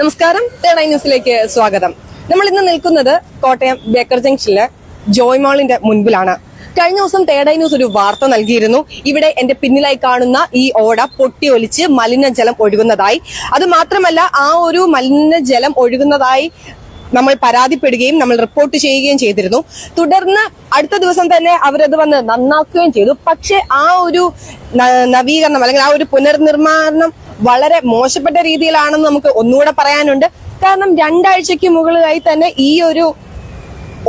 നമസ്കാരം. തേടൈ ന്യൂസിലേക്ക് സ്വാഗതം. നമ്മൾ ഇന്ന് നിൽക്കുന്നത് കോട്ടയം ബേക്കർ ജംഗ്ഷനിലെ ജോയ് മാളിന്റെ മുൻപിലാണ്. കഴിഞ്ഞ ദിവസം തേടൈ ന്യൂസ് ഒരു വാർത്ത നൽകിയിരുന്നു. ഇവിടെ എന്റെ പിന്നിലായി കാണുന്ന ഈ ഓട പൊട്ടിയൊലിച്ച് മലിനജലം ഒഴുകുന്നതായി. അത് മാത്രമല്ല ആ ഒരു മലിനജലം ഒഴുകുന്നതായി നമ്മൾ പരാതിപ്പെടുകയും നമ്മൾ റിപ്പോർട്ട് ചെയ്യുകയും ചെയ്തിരുന്നു. തുടർന്ന് അടുത്ത ദിവസം തന്നെ അവരത് വന്ന് നന്നാക്കുകയും ചെയ്തു. പക്ഷെ ആ ഒരു നവീകരണം അല്ലെങ്കിൽ ആ ഒരു പുനർനിർമ്മാണം വളരെ മോശപ്പെട്ട രീതിയിലാണെന്ന് നമുക്ക് ഒന്നുകൂടെ പറയാനുണ്ട്. കാരണം രണ്ടാഴ്ചക്ക് മുകളിലായി തന്നെ ഈ ഒരു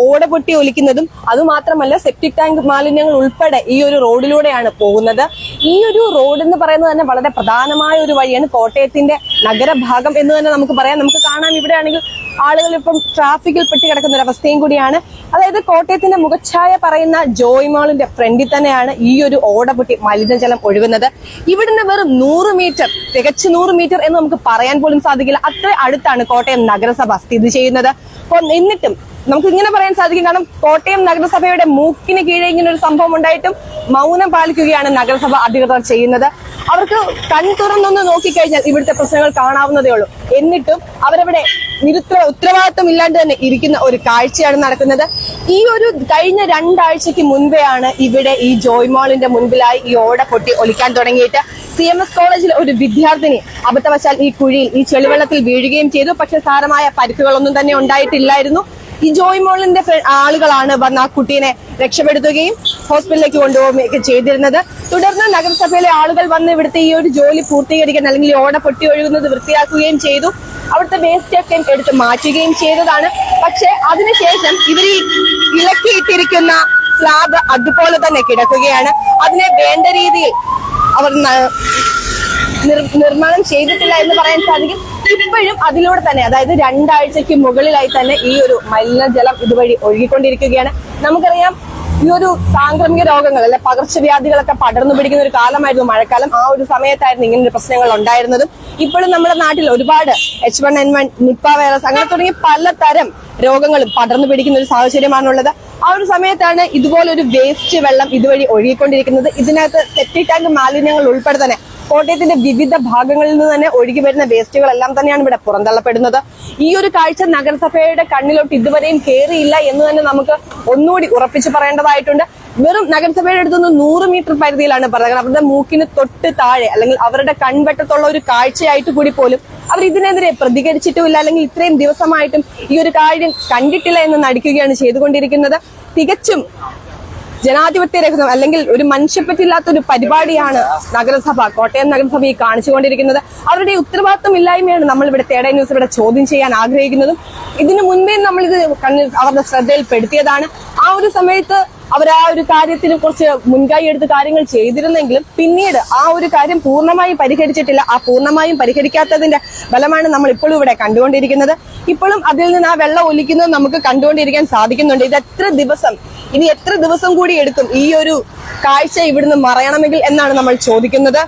ഓട പൊട്ടി ഒലിക്കുന്നതും അതുമാത്രമല്ല സെപ്റ്റിക് ടാങ്ക് മാലിന്യങ്ങൾ ഉൾപ്പെടെ ഈ ഒരു റോഡിലൂടെയാണ് പോകുന്നത്. ഈ ഒരു റോഡ് എന്ന് പറയുന്നത് തന്നെ വളരെ പ്രധാനമായ ഒരു വഴിയാണ് കോട്ടയത്തിന്റെ നഗരഭാഗം എന്ന് തന്നെ നമുക്ക് പറയാം. നമുക്ക് കാണാം ഇവിടെയാണെങ്കിൽ ആളുകൾ ഇപ്പം ട്രാഫിക്കിൽ പെട്ട് കിടക്കുന്ന ഒരു അവസ്ഥയും കൂടിയാണ്. അതായത് കോട്ടയത്തിന്റെ മുഖച്ഛായ പറയുന്ന ജോയ് മാളിന്റെ ഫ്രണ്ടിൽ തന്നെയാണ് ഈ ഒരു ഓടപൊട്ടി മലിനജലം ഒഴുകുന്നത്. ഇവിടുന്ന് വെറും നൂറ് മീറ്റർ തികച്ച് നൂറ് മീറ്റർ എന്ന് നമുക്ക് പറയാൻ പോലും സാധിക്കില്ല. അത്ര അടുത്താണ് കോട്ടയം നഗരസഭ സ്ഥിതി ചെയ്യുന്നത്. അപ്പോൾ എന്നിട്ടും നമുക്ക് ഇങ്ങനെ പറയാൻ സാധിക്കും. കാരണം കോട്ടയം നഗരസഭയുടെ മൂക്കിന് കീഴെ ഇങ്ങനെ ഒരു സംഭവം ഉണ്ടായിട്ടും മൗനം പാലിക്കുകയാണ് നഗരസഭ അധികൃതർ ചെയ്യുന്നത്. അവർക്ക് കൺ തുറന്നൊന്ന് നോക്കിക്കഴിഞ്ഞാൽ ഇവിടുത്തെ പ്രശ്നങ്ങൾ കാണാവുന്നതേ ഉള്ളൂ. എന്നിട്ടും അവരവിടെ നിരുത്തര ഉത്തരവാദിത്വം ഇല്ലാണ്ട് തന്നെ ഇരിക്കുന്ന ഒരു കാഴ്ചയാണ് നടക്കുന്നത്. ഈ ഒരു കഴിഞ്ഞ രണ്ടാഴ്ചക്ക് മുൻപെയാണ് ഇവിടെ ഈ ജോയ് മോളിന്റെ മുൻപിലായി ഈ ഓട പൊട്ടി ഒലിക്കാൻ തുടങ്ങിയിട്ട് സി എം എസ് കോളേജിൽ ഒരു വിദ്യാർത്ഥിനി അബദ്ധവശാൽ ഈ കുഴിയിൽ ഈ ചെളിവെള്ളത്തിൽ വീഴുകയും ചെയ്തു. പക്ഷെ സാരമായ പരിക്കുകളൊന്നും തന്നെ ഉണ്ടായിട്ടില്ലായിരുന്നു. ഈ ജോയ് മോളിന്റെ ആളുകളാണ് വന്ന ആ കുട്ടീനെ രക്ഷപ്പെടുത്തുകയും ഹോസ്പിറ്റലിലേക്ക് കൊണ്ടുപോവുകയൊക്കെ ചെയ്തിരുന്നത്. തുടർന്ന് നഗരസഭയിലെ ആളുകൾ വന്ന് ഇവിടുത്തെ ഈ ഒരു ജോലി പൂർത്തീകരിക്കാൻ അല്ലെങ്കിൽ ഓട പൊട്ടി ഒഴുകുന്നത് വൃത്തിയാക്കുകയും ചെയ്തു. അവിടുത്തെ വേസ്റ്റ് ഒക്കെ എടുത്ത് മാറ്റുകയും ചെയ്തതാണ്. പക്ഷെ അതിനുശേഷം ഇവർ ഈ ഇളക്കിയിട്ടിരിക്കുന്ന സ്ലാബ് അതുപോലെ തന്നെ കിടക്കുകയാണ്. അതിനെ വേണ്ട രീതിയിൽ അവർ നിർമ്മാണം ചെയ്തിട്ടില്ല എന്ന് പറയാൻ സാധിക്കും. ഇപ്പോഴും അതിലൂടെ തന്നെ അതായത് രണ്ടാഴ്ചക്ക് മുകളിലായി തന്നെ ഈ ഒരു മലിനജലം ഇതുവഴി ഒഴുകിക്കൊണ്ടിരിക്കുകയാണ്. നമുക്കറിയാം ഈ ഒരു സാംക്രമിക രോഗങ്ങൾ അല്ലെ പകർച്ചവ്യാധികളൊക്കെ പടർന്നു പിടിക്കുന്ന ഒരു കാലമായിരുന്നു മഴക്കാലം. ആ ഒരു സമയത്തായിരുന്നു ഒരു പ്രശ്നങ്ങൾ ഉണ്ടായിരുന്നതും. ഇപ്പോഴും നമ്മുടെ നാട്ടിൽ ഒരുപാട് H one N one Nipah virus അങ്ങനെ തുടങ്ങി പലതരം രോഗങ്ങളും പടർന്നു പിടിക്കുന്ന ഒരു സാഹചര്യമാണുള്ളത്. ആ ഒരു സമയത്താണ് ഇതുപോലൊരു വേസ്റ്റ് വെള്ളം ഇതുവഴി ഒഴുകിക്കൊണ്ടിരിക്കുന്നത്. ഇതിനകത്ത് സെപ്റ്റിക് ടാങ്ക് മാലിന്യങ്ങൾ ഉൾപ്പെടെ തന്നെ കോട്ടയത്തിന്റെ വിവിധ ഭാഗങ്ങളിൽ നിന്ന് തന്നെ ഒഴുകി വരുന്ന വേസ്റ്റുകളെല്ലാം തന്നെയാണ് ഇവിടെ പുറന്തള്ളപ്പെടുന്നത്. ഈ ഒരു കാഴ്ച നഗരസഭയുടെ കണ്ണിലോട്ട് ഇതുവരെയും കയറിയില്ല എന്ന് തന്നെ നമുക്ക് ഒന്നുകൂടി ഉറപ്പിച്ച് പറയേണ്ടതായിട്ടുണ്ട്. വെറും നഗരസഭയുടെ അടുത്തുനിന്ന് നൂറ് മീറ്റർ പരിധിയിലാണ് പറയുന്നത് അവരുടെ മൂക്കിന് തൊട്ട് താഴെ അല്ലെങ്കിൽ അവരുടെ കൺവെട്ടത്തുള്ള ഒരു കാഴ്ചയായിട്ട് കൂടി പോലും അവർ ഇതിനെതിരെ പ്രതികരിച്ചിട്ടുമില്ല. അല്ലെങ്കിൽ ഇത്രയും ദിവസമായിട്ടും ഈ ഒരു കാര്യം കണ്ടിട്ടില്ല എന്ന് നടിക്കുകയാണ് ചെയ്തുകൊണ്ടിരിക്കുന്നത്. തികച്ചും ജനാധിപത്യരഹിതം അല്ലെങ്കിൽ ഒരു മനുഷ്യപ്പറ്റില്ലാത്ത ഒരു പരിപാടിയാണ് നഗരസഭ കോട്ടയം നഗരസഭ ഈ കാണിച്ചുകൊണ്ടിരിക്കുന്നത്. അവരുടെ ഉത്തരവാദിത്വം ഇല്ലായ്മയാണ് നമ്മൾ ഇവിടെ തേടേ ന്യൂസ് ഇവിടെ ചോദ്യം ചെയ്യാൻ ആഗ്രഹിക്കുന്നതും. ഇതിനു മുൻപേ നമ്മൾ ഇത് കണ്ണിൽ അവരുടെ ശ്രദ്ധയിൽപ്പെടുത്തിയതാണ്. ആ ഒരു സമയത്ത് അവർ ആ ഒരു കാര്യത്തിന് കുറച്ച് മുൻകൈ എടുത്ത് കാര്യങ്ങൾ ചെയ്തിരുന്നെങ്കിലും പിന്നീട് ആ ഒരു കാര്യം പൂർണമായും പരിഹരിച്ചിട്ടില്ല. ആ പൂർണമായും പരിഹരിക്കാത്തതിന്റെ ഫലമാണ് നമ്മൾ ഇപ്പോഴും ഇവിടെ കണ്ടുകൊണ്ടിരിക്കുന്നത്. ഇപ്പോഴും അതിൽ നിന്ന് ആ വെള്ളം ഒലിക്കുന്നത് നമുക്ക് കണ്ടുകൊണ്ടിരിക്കാൻ സാധിക്കുന്നുണ്ട്. ഇത് എത്ര ദിവസം ഇനി എത്ര ദിവസം കൂടി എടുക്കും ഈ ഒരു കാഴ്ച ഇവിടുന്ന് മറയണമെങ്കിൽ എന്നാണ് നമ്മൾ ചോദിക്കുന്നത്.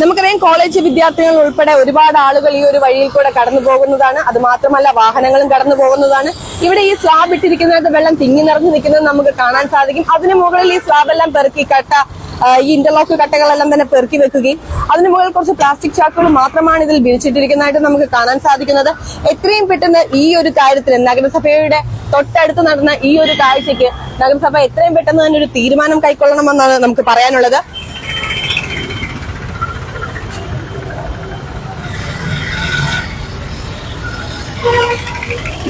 നമുക്കറിയാം കോളേജ് വിദ്യാർത്ഥികൾ ഉൾപ്പെടെ ഒരുപാട് ആളുകൾ ഈ ഒരു വഴിയിൽ കൂടെ കടന്നു പോകുന്നതാണ്. അത് മാത്രമല്ല വാഹനങ്ങളും കടന്നു പോകുന്നതാണ്. ഇവിടെ ഈ സ്ലാബ് ഇട്ടിരിക്കുന്നത് വെള്ളം തിങ്ങി നിറഞ്ഞു നിൽക്കുന്നത് നമുക്ക് കാണാൻ സാധിക്കും. അതിന് മുകളിൽ ഈ സ്ലാബ് എല്ലാം പെറുക്കി കട്ട ഈ ഇന്റർലോക്ക് കട്ടകളെല്ലാം തന്നെ പെറുക്കി വെക്കുകയും അതിനു മുകളിൽ കുറച്ച് പ്ലാസ്റ്റിക് ചാക്കുകൾ മാത്രമാണ് ഇതിൽ വിരിച്ചിട്ടിരിക്കുന്നതായിട്ട് നമുക്ക് കാണാൻ സാധിക്കുന്നത്. എത്രയും പെട്ടെന്ന് ഈ ഒരു കാര്യത്തിൽ നഗരസഭയുടെ തൊട്ടടുത്ത് നടന്ന ഈ ഒരു കാഴ്ചയ്ക്ക് നഗരസഭ എത്രയും പെട്ടെന്ന് തന്നെ ഒരു തീരുമാനം കൈക്കൊള്ളണമെന്നാണ് നമുക്ക് പറയാനുള്ളത്.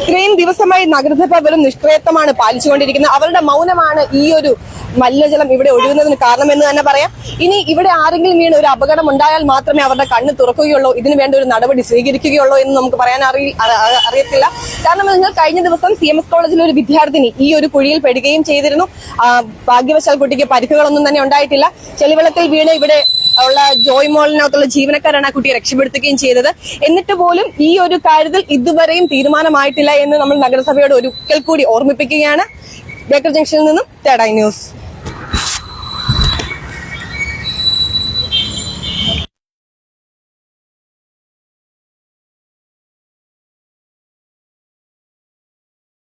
ഇത്രയും ദിവസമായി നഗരസഭ വെറും നിഷ്ക്രിയത്വമാണ് പാലിച്ചുകൊണ്ടിരിക്കുന്നത്. അവരുടെ മൗനമാണ് ഈ ഒരു മലിനജലം ഇവിടെ ഒഴുകുന്നതിന് കാരണമെന്ന് തന്നെ പറയാം. ഇനി ഇവിടെ ആരെങ്കിലും വീണ് ഒരു അപകടം ഉണ്ടായാൽ മാത്രമേ അവരുടെ കണ്ണ് തുറക്കുകയുള്ളൂ. ഇതിനു വേണ്ട ഒരു നടപടി സ്വീകരിക്കുകയുള്ളൂ എന്ന് നമുക്ക് പറയാൻ അറി അ- അ- അറിയത്തില്ല. കാരണം നിങ്ങൾ കഴിഞ്ഞ ദിവസം സി എം എസ് കോളേജിലെ ഒരു വിദ്യാർത്ഥിനി ഈ ഒരു കുഴിയിൽ പെടുകയും ചെയ്തിരുന്നു. ഭാഗ്യവശാൽ കുട്ടിക്ക് പരിക്കുകളൊന്നും തന്നെ ഉണ്ടായിട്ടില്ല. ചെളിവെള്ളത്തിൽ വീണ് ഇവിടെ ഉള്ള ജോയ് മോളിനകത്തുള്ള ജീവനക്കാരാണ് ആ കുട്ടിയെ രക്ഷപ്പെടുത്തുകയും ചെയ്തത്. എന്നിട്ട് പോലും ഈ ഒരു കാര്യത്തിൽ ഇതുവരെയും തീരുമാനമായിട്ടില്ല എന്ന് നമ്മൾ നഗരസഭയോട് ഒരിക്കൽ കൂടി ഓർമ്മിപ്പിക്കുകയാണ്. ബേക്കർ ജംഗ്ഷനിൽ നിന്നും തേടായി ന്യൂസ്.